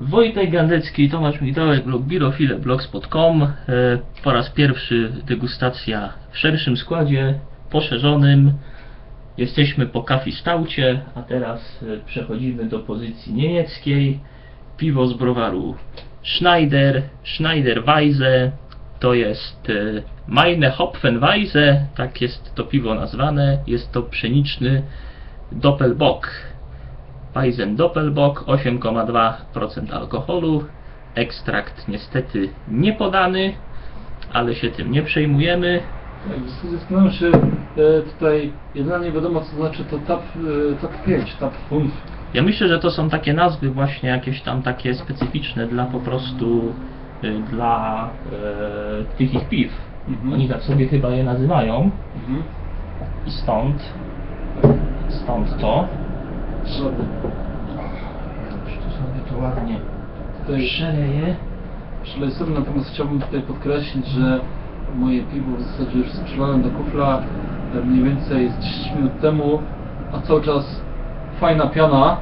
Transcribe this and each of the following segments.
Wojtek Gandecki, Tomasz Migdałek, blog birofile.blogspot.com. E, Po raz pierwszy degustacja w szerszym składzie, poszerzonym. Jesteśmy po kafi staucie, a teraz e, przechodzimy do pozycji niemieckiej. Piwo z browaru Schneider, Schneider Weisse. To jest e, Meine Hopfenweisse, tak jest to piwo nazwane. Jest to pszeniczny Doppelbock. Weizen Doppelbock 8,2% alkoholu. Ekstrakt niestety nie podany, ale się tym nie przejmujemy. Tak, Zastanawiam się e, tutaj, jedyna nie wiadomo co znaczy to TAP, e, TAP 5, TAP 5. Ja myślę, że to są takie nazwy właśnie jakieś tam takie specyficzne dla po prostu y, dla e, tych ich piw. Mhm. Oni tak sobie chyba je nazywają Mhm. i stąd stąd to. Ładnie. Już tu sobie to ładnie przeleję. sobie, natomiast chciałbym tutaj podkreślić, że moje piwo w zasadzie już sprzedałem do kufla mniej więcej z 10 minut temu, a cały czas fajna piana,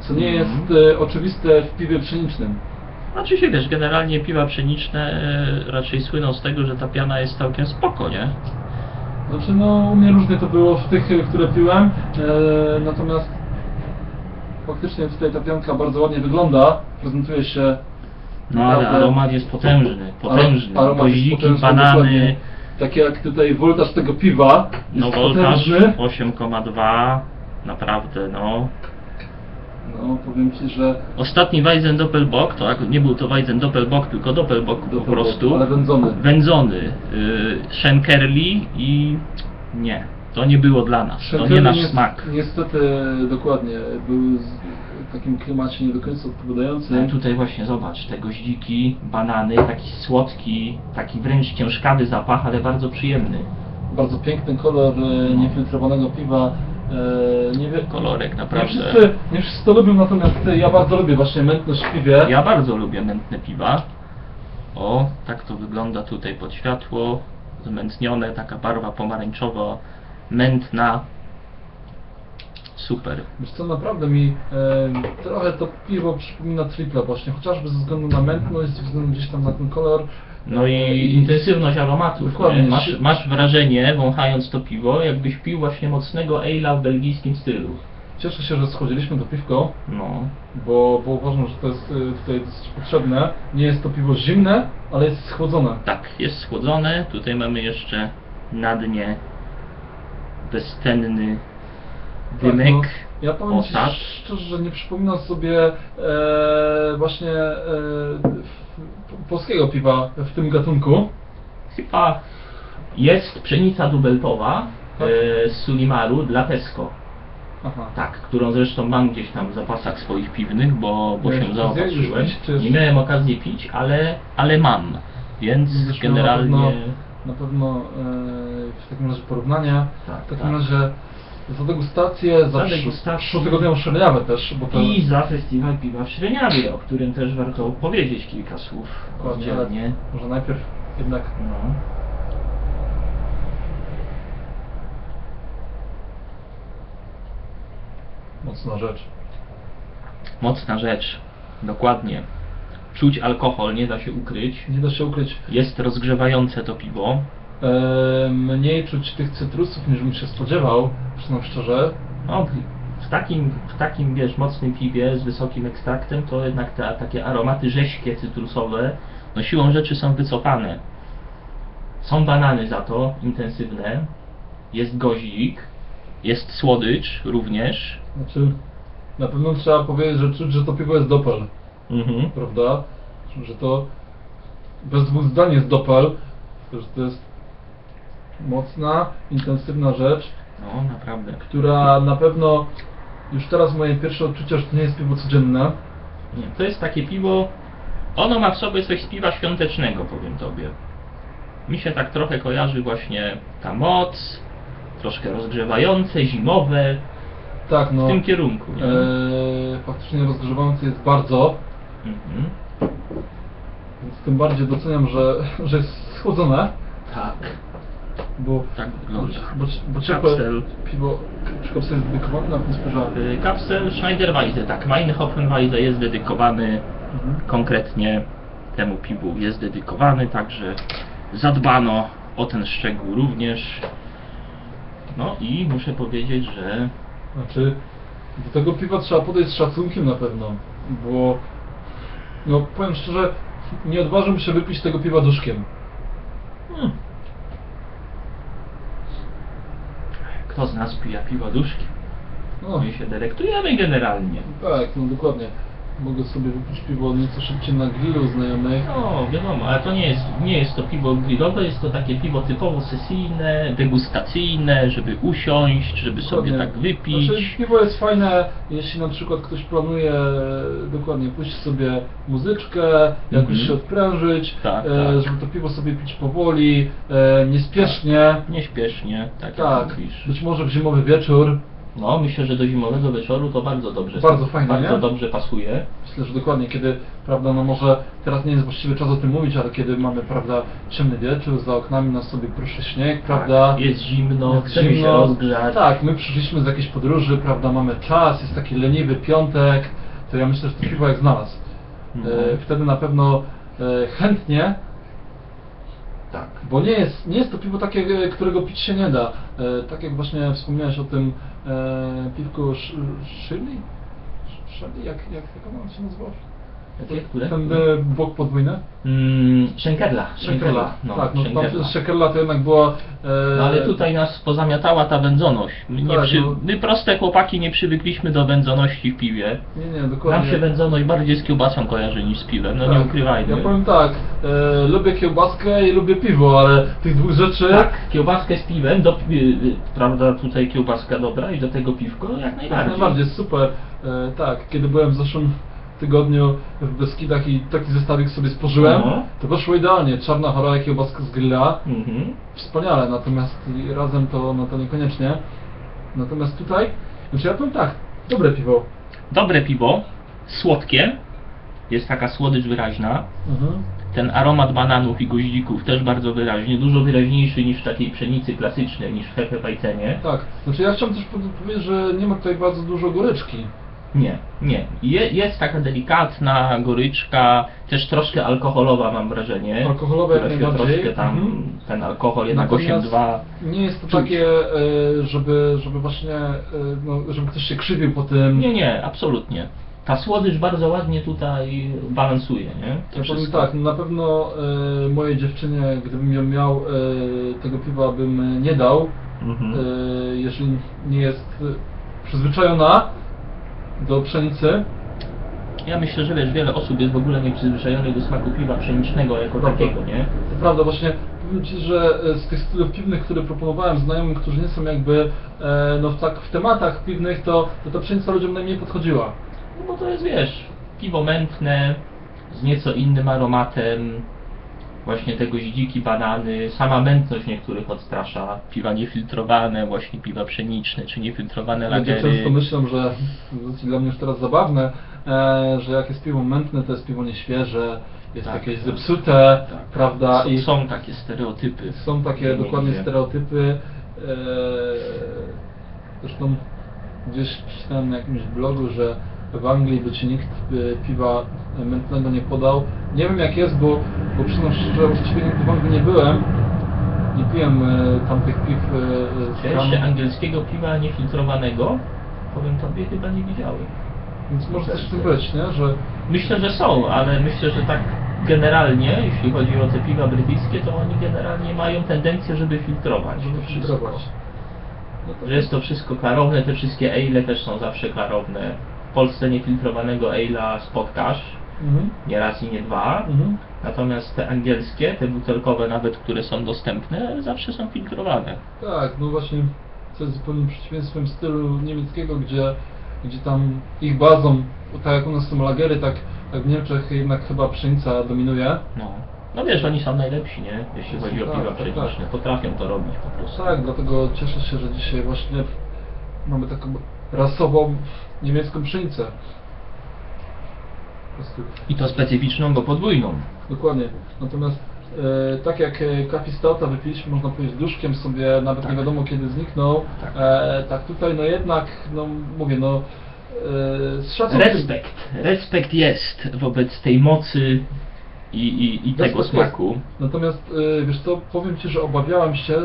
co nie Mhm. jest e, oczywiste w piwie pszenicznym. Znaczy się wiesz, generalnie piwa pszeniczne e, raczej słyną z tego, że ta piana jest całkiem spoko, nie? Znaczy, no, u mnie różnie to było w tych, które piłem, e, natomiast faktycznie tutaj ta pianka bardzo ładnie wygląda, prezentuje się No ale naprawdę- aromat jest potężny, potężny. Aro- aromat jest Goździki, potężny, banany, dokładnie. Tak jak tutaj woltaż tego piwa jest no potężny. 8,2 naprawdę no. No, powiem Ci, że Ostatni Weizen Doppelbock, to ak- nie był to Weizen Doppelbock, tylko Doppelbock po prostu. ale wędzony. Wędzony. Y, Schenkerli i nie, to nie było dla nas, to nie nasz nies- smak. Niestety, dokładnie, był w takim klimacie nie do końca odpowiadającym. Ale tutaj właśnie zobacz, te goździki, banany, taki słodki, taki wręcz ciężkawy zapach, ale bardzo przyjemny. Bardzo piękny kolor e, niefiltrowanego piwa. E, nie wiem, Kolorek Nie naprawdę. wszyscy, nie wszyscy to lubią, natomiast ja bardzo lubię właśnie mętność w piwie. Ja bardzo lubię mętne piwa. O, tak to wygląda tutaj pod światło. Zmętnione, taka barwa pomarańczowa, mętna. Super. Wiesz co, naprawdę mi e, trochę to piwo przypomina tripla właśnie, chociażby ze względu na mętność, ze względu gdzieś tam na ten kolor. No i E, intensywność aromatów. Dokładnie. nie? Masz, masz wrażenie, wąchając to piwo, jakbyś pił właśnie mocnego ale'a w belgijskim stylu. Cieszę się, że schodziliśmy to piwko, No. bo, bo uważam, że to jest e, tutaj dosyć potrzebne. Nie jest to piwo zimne, ale jest schłodzone. Tak, jest schłodzone. Tutaj mamy jeszcze na dnie bezcenny dymek. Tak, no, ja powiem Ci szczerze, że nie przypominam sobie e, właśnie e, polskiego piwa w tym gatunku. Chyba jest pszenica dubeltowa Tak? e, z Sulimaru dla Tesco. Aha. Tak, którą zresztą mam gdzieś tam w zapasach swoich piwnych, bo, bo Miałeś się zaopatrzyłem. Nie miałem okazji pić, ale, ale mam. Więc generalnie... Na pewno, e, w takim razie porównania. Tak, w takim tak. razie za degustację, za, Za degustację. przytygodniową szaleniawę też, bo to I za festiwal piwa w Śreniawie, o którym też warto powiedzieć kilka słów Dokładnie, oddzielnie. może najpierw jednak No. mocna rzecz. Mocna rzecz, dokładnie. Czuć alkohol, nie da się ukryć. Nie da się ukryć. Jest rozgrzewające to piwo. E, mniej czuć tych cytrusów niż bym się spodziewał, przyznam szczerze. No, w takim, w takim, wiesz, mocnym piwie z wysokim ekstraktem, to jednak te takie aromaty rześkie, cytrusowe, no siłą rzeczy są wycofane. Są banany za to, intensywne. Jest gozik. Jest słodycz również. Znaczy, na pewno trzeba powiedzieć, że czuć, że to piwo jest dopel, Mhm. prawda? Że to bez dwóch zdań jest dopel, że to jest mocna, intensywna rzecz. No, naprawdę. która na pewno już teraz moje pierwsze odczucia, że to nie jest piwo codzienne. Nie, to jest takie piwo, ono ma w sobie coś z piwa świątecznego, powiem tobie. Mi się tak trochę kojarzy właśnie ta moc, troszkę rozgrzewające, zimowe, Tak, no. w tym kierunku. Nie? e, faktycznie rozgrzewający jest bardzo, Mhm. więc tym bardziej doceniam, że, że jest schłodzone. Tak. Bo, Tak wygląda. bo, bo ciepłe Kapsel. piwo, kapsel jest dedykowany na atmosferze? Y, Kapsel Schneiderweise, tak. Meinhofenweise jest dedykowany Mhm. konkretnie temu piwu jest dedykowany, także zadbano o ten szczegół również. No i muszę powiedzieć, że Znaczy, do tego piwa trzeba podejść z szacunkiem na pewno, bo, no powiem szczerze, nie odważyłbym się wypić tego piwa duszkiem. hmm, kto z nas pija piwo duszki? No, My się delektujemy generalnie. tak, no dokładnie. Mogę sobie wypić piwo nieco szybciej na grillu u znajomych. No, wiadomo, ale to nie jest, nie jest to piwo grillowe, jest to takie piwo typowo sesyjne, degustacyjne, żeby usiąść, żeby sobie Dokładnie. tak wypić. Znaczy, piwo jest fajne, jeśli na przykład ktoś planuje dokładnie puścić sobie muzyczkę, jakoś Mhm. się odprężyć, Tak, e, tak. żeby to piwo sobie pić powoli, e, niespiesznie. Nieśpiesznie, tak, jak Tak, mówisz. być może w zimowy wieczór. No, myślę, że do zimowego wieczoru to bardzo dobrze. Bardzo fajne, Bardzo nie? dobrze pasuje. Myślę, że dokładnie, kiedy, prawda, no może teraz nie jest właściwy czas o tym mówić, ale kiedy mamy, prawda, ciemny wieczór, za oknami nas sobie pruszy śnieg, prawda? Tak, Jest zimno, Jest chcemy się zimno. rozgrzać. Tak, my przyszliśmy z jakiejś podróży, prawda, mamy czas, jest taki leniwy piątek, to ja myślę, że to piwo jak znalazł. No. E, wtedy na pewno e, chętnie, Tak. bo nie jest, nie jest to piwo takie, e, którego pić się nie da. E, tak jak właśnie wspomniałeś o tym e, piwku Sh- Shirley? Sh- Shirley? Jak, jak, jak ono się nazywa? Jakie, które? Ten e, bok podwójny? Mm, Schenkerla. Schenkerla. No, tak, no Schenkerla. to jednak była... E, No ale tutaj nas pozamiatała ta wędzoność. My, nie Tak, przy, no. my proste chłopaki nie przywykliśmy do wędzoności w piwie. Nie, nie, Nam dokładnie. się wędzoność bardziej z kiełbasą kojarzy niż z piwem, no nie Tak. ukrywajmy. Ja powiem tak, e, lubię kiełbaskę i lubię piwo, ale tych dwóch rzeczy... Tak, kiełbaskę z piwem, do, y, prawda, tutaj kiełbaska dobra i do tego piwko, jak Jak najbardziej. najbardziej, super. E, tak, kiedy byłem w zeszłym tygodniu w Beskidach i taki zestawik sobie spożyłem, Mhm. to poszło idealnie. Czarna chora kiełbaska z grilla, Mhm. wspaniale, natomiast i razem to, no to niekoniecznie. Natomiast tutaj, znaczy ja powiem tak, dobre piwo. Dobre piwo, słodkie, jest taka słodycz wyraźna. Mhm. Ten aromat bananów i goździków też bardzo wyraźny, dużo wyraźniejszy niż w takiej pszenicy klasycznej, niż w Hefewajcenie. Tak, znaczy ja chciałem też po- powiedzieć, że nie ma tutaj bardzo dużo goryczki. Nie, nie. Je, jest taka delikatna goryczka, też troszkę alkoholowa mam wrażenie. Alkoholowa jak najbardziej. troszkę tam, Mhm. ten alkohol jednak Natomiast 8,2. Nie jest to Czuć. takie, e, żeby, żeby właśnie, e, no, żeby ktoś się krzywił po tym. Nie, nie, absolutnie. Ta słodycz bardzo ładnie tutaj balansuje, nie? To Ja wszystko. tak, na pewno e, mojej dziewczynie, gdybym ją miał, e, tego piwa bym nie dał, Mhm. e, jeżeli nie jest przyzwyczajona do pszenicy. Ja myślę, że wiesz, wiele osób jest w ogóle nieprzyzwyczajonych do smaku piwa pszenicznego jako Prawda. takiego, nie? To prawda, właśnie powiem Ci, że e, z tych stylów piwnych, które proponowałem znajomym, którzy nie są jakby e, no, w, tak, w tematach piwnych, to, to ta pszenica ludziom najmniej podchodziła. No bo to jest, wiesz, piwo mętne, z nieco innym aromatem, właśnie te goździki, banany, sama mętność niektórych odstrasza, piwa niefiltrowane, właśnie piwa pszeniczne, czy niefiltrowane Ludzie lagery. często myślą, że dla mnie już teraz zabawne, e, że jak jest piwo mętne, to jest piwo nieświeże, jest Tak, jakieś tak. zepsute, Tak. prawda? Są, są takie stereotypy. Są takie Nie dokładnie stereotypy. E, zresztą gdzieś czytałem na jakimś blogu, że w Anglii by ci nikt e, piwa mętnego nie podał. Nie wiem jak jest, bo, bo przyznam szczerze, właściwie nigdy w Anglii nie byłem. Nie piłem e, tamtych piw e, Ja jeszcze angielskiego piwa niefiltrowanego, powiem tobie, chyba nie widziałem. Więc może coś w tym być, nie? Że Myślę, że są, ale myślę, że tak generalnie, jeśli chodzi o te piwa brytyjskie, to oni generalnie mają tendencję, żeby filtrować. to wszystko. filtrować. No to Że jest to wszystko klarowne, te wszystkie ale też są zawsze klarowne. W Polsce niefiltrowanego ale'a spotkasz, Mhm. nie raz i nie dwa. Mhm. Natomiast te angielskie, te butelkowe nawet, które są dostępne, zawsze są filtrowane. Tak, no właśnie, co jest zupełnie przeciwieństwem stylu niemieckiego, gdzie, gdzie tam ich bazą, tak jak u nas są lagery, tak, tak w Niemczech jednak chyba pszenica dominuje. No. No wiesz, oni są najlepsi, nie? Jeśli chodzi o Tak, piwa tak, tak. pszeniczne. Potrafią to robić po prostu. Tak, dlatego cieszę się, że dzisiaj właśnie mamy taką rasową niemiecką pszenicę. Prostu, I to specyficzną, bo podwójną. dokładnie. Natomiast e, tak jak e, Kafi Stouta wypiliśmy, można powiedzieć, duszkiem sobie, nawet nie wiadomo kiedy zniknął, Tak. e, tak tutaj no jednak, no mówię, no e, z szacunkiem... Respekt. Respekt jest wobec tej mocy i, i, i tego smaku. Natomiast e, wiesz co, powiem Ci, że obawiałem się,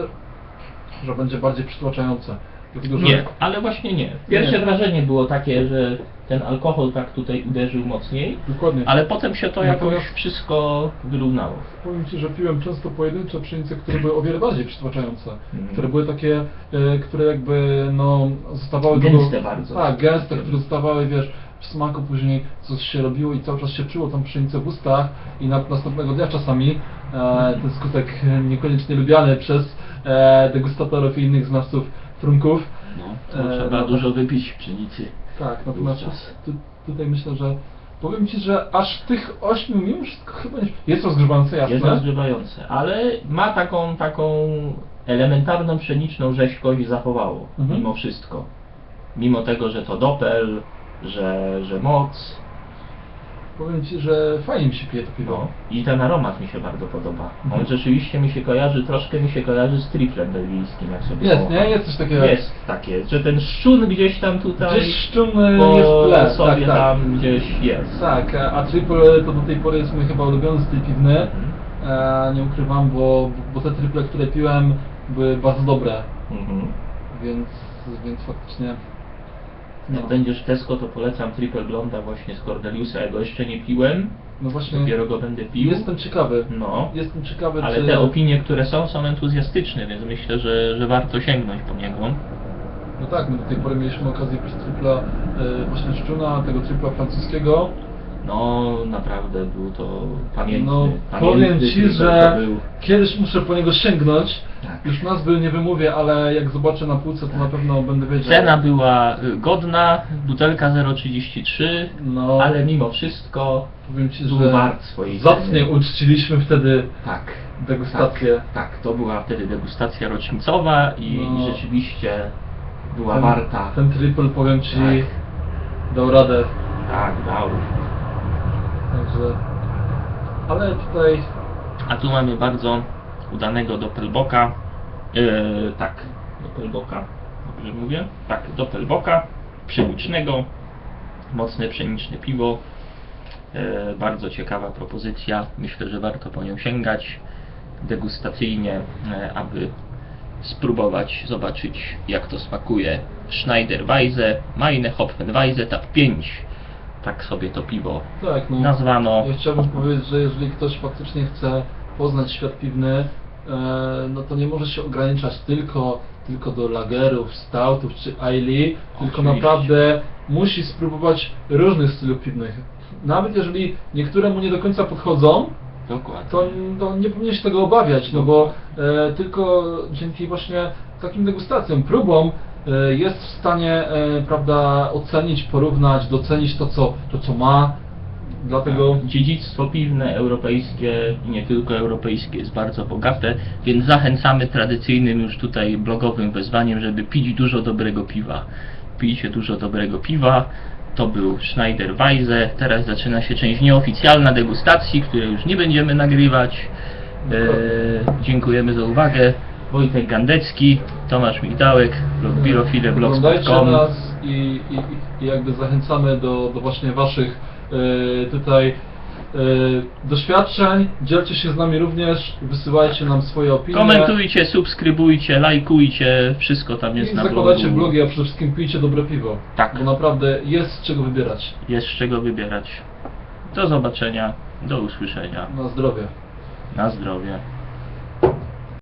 że będzie bardziej przytłaczające. Nie, ale właśnie nie. Pierwsze Nie. wrażenie było takie, że ten alkohol tak tutaj uderzył mocniej, Dokładnie. ale potem się to Natomiast- jakoś wszystko wyrównało. Powiem Ci, że piłem często pojedyncze pszenice, które były o wiele bardziej przytłaczające. Mhm. Które były takie, e, które jakby no zostawały Gęste bardzo. Tak, gęste, które zostawały, wiesz, w smaku później coś się robiło i cały czas się czuło tą pszenicę w ustach i na, następnego dnia czasami e, ten skutek e, niekoniecznie lubiany przez e, degustatorów i innych znawców trunków. No, E, trzeba no. dużo wypić pszenicy. Tak, natomiast tu, tutaj myślę, że powiem Ci, że aż tych ośmiu mimo wszystko chyba nie... Jest rozgrzewające, jasne. Jest rozgrywające, ale ma taką, taką elementarną pszeniczną rzeźkość zachowało, Mhm. mimo wszystko. Mimo tego, że to dopel, że, że moc, Powiem Ci, że fajnie mi się pije to piwo. I ten aromat mi się bardzo podoba. Mhm. On rzeczywiście mi się kojarzy, troszkę mi się kojarzy z triplem belgijskim, jak sobie Jest, nie? Jest coś takiego. Jest takie, że ten szczun gdzieś tam tutaj Gdzieś szczumy po jest w tle, sobie tak, tak. tam gdzieś jest. Tak, a triple to do tej pory jest mój chyba ulubiony styl piwny. Mhm. E, nie ukrywam, bo, bo te triple, które piłem, były bardzo dobre, Mhm. więc, więc faktycznie. No, Jak będziesz w Tesco, to polecam Triple Blonda właśnie z Cordeliusa. Ja go jeszcze nie piłem, no właśnie, dopiero go będę pił. jestem ciekawy. No, Jestem ciekawy, ale czy... te opinie, które są, są entuzjastyczne, więc myślę, że, że warto sięgnąć po niego. No tak, my do tej pory mieliśmy okazję pić tripla e, właśnie szczuna, tego tripla francuskiego. No, naprawdę był to pamiętny, No, pamiętny powiem Ci, triple że to był. kiedyś muszę po niego sięgnąć. Tak. Już nazwy nie wymówię, ale jak zobaczę na półce, to na pewno będę wiedział. Cena była y, godna, butelka 0,33, No, ale mimo wszystko powiem Ci, był że wart swojej zacnie ceny. uczciliśmy wtedy Tak. degustację. Tak, tak, to była wtedy degustacja rocznicowa i, No. rzeczywiście była ten, warta. Ten triple, powiem Ci, Tak. dał radę. Tak, dał. Także... Ale tutaj... A tu mamy bardzo udanego Doppelboka. Yy, tak, Doppelboka. Dobrze mówię? Tak, Doppelboka. Pszenicznego. Mocne pszeniczne piwo. Yy, bardzo ciekawa propozycja. Myślę, że warto po nią sięgać degustacyjnie, yy, aby spróbować, zobaczyć jak to smakuje. Schneiderweise, Meine Hopfenweise, Tap 5. Tak sobie to piwo Tak, no. nazwano. Ja chciałbym powiedzieć, że jeżeli ktoś faktycznie chce poznać świat piwny, e, no to nie może się ograniczać tylko, tylko do lagerów, stoutów czy aili, tylko naprawdę musi spróbować różnych stylów piwnych. Nawet jeżeli niektóre mu nie do końca podchodzą, Dokładnie. to, to nie powinien się tego obawiać, no bo e, tylko dzięki właśnie takim degustacjom, próbom jest w stanie, e, prawda, ocenić, porównać, docenić to, co, to, co ma. Dlatego Tak. Dziedzictwo piwne europejskie i nie tylko europejskie jest bardzo bogate, więc zachęcamy tradycyjnym już tutaj blogowym wezwaniem, żeby pić dużo dobrego piwa. Pijcie dużo dobrego piwa. To był Schneiderweise. Teraz zaczyna się część nieoficjalna degustacji, której już nie będziemy nagrywać. E, dziękujemy za uwagę. Wojtek Gandecki, Tomasz Migdałek, blog oglądajcie birofile.blogspot.com nas i, i, i jakby zachęcamy do, do właśnie Waszych e, tutaj e, doświadczeń. Dzielcie się z nami również, wysyłajcie nam swoje opinie. Komentujcie, subskrybujcie, lajkujcie, wszystko tam I jest na zakładajcie blogu. blogi, a przede wszystkim pijcie dobre piwo. Tak. Bo naprawdę jest z czego wybierać. Jest z czego wybierać. Do zobaczenia, do usłyszenia. Na zdrowie. Na zdrowie.